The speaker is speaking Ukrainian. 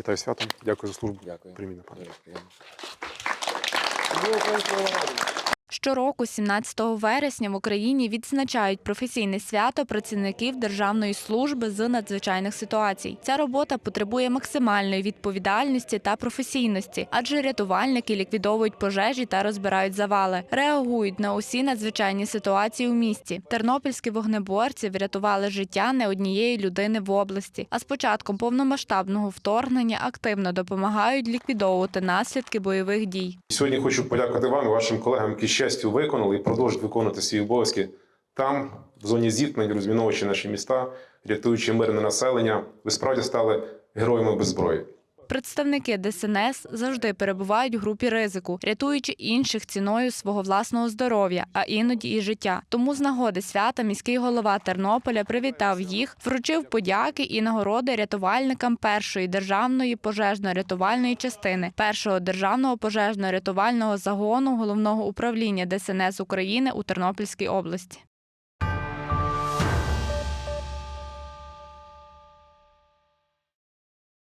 Вітаю святом. Дякую за службу. Дякую. Приміна, пане. Дуже Щороку, 17 вересня, в Україні відзначають професійне свято працівників Державної служби з надзвичайних ситуацій. Ця робота потребує максимальної відповідальності та професійності, адже рятувальники ліквідовують пожежі та розбирають завали, реагують на усі надзвичайні ситуації у місті. Тернопільські вогнеборці врятували життя не однієї людини в області. А з початком повномасштабного вторгнення активно допомагають ліквідовувати наслідки бойових дій. Сьогодні хочу подякувати вам і вашим колегам, які з честю виконали і продовжують виконувати свої обов'язки там, в зоні зіткнень, розміновуючи наші міста, рятуючи мирне населення. Ви справді стали героями без зброї. Представники ДСНС завжди перебувають в групі ризику, рятуючи інших ціною свого власного здоров'я, а іноді і життя. Тому з нагоди свята міський голова Тернополя привітав їх, вручив подяки і нагороди рятувальникам першої державної пожежно-рятувальної частини, першого державного пожежно-рятувального загону головного управління ДСНС України у Тернопільській області.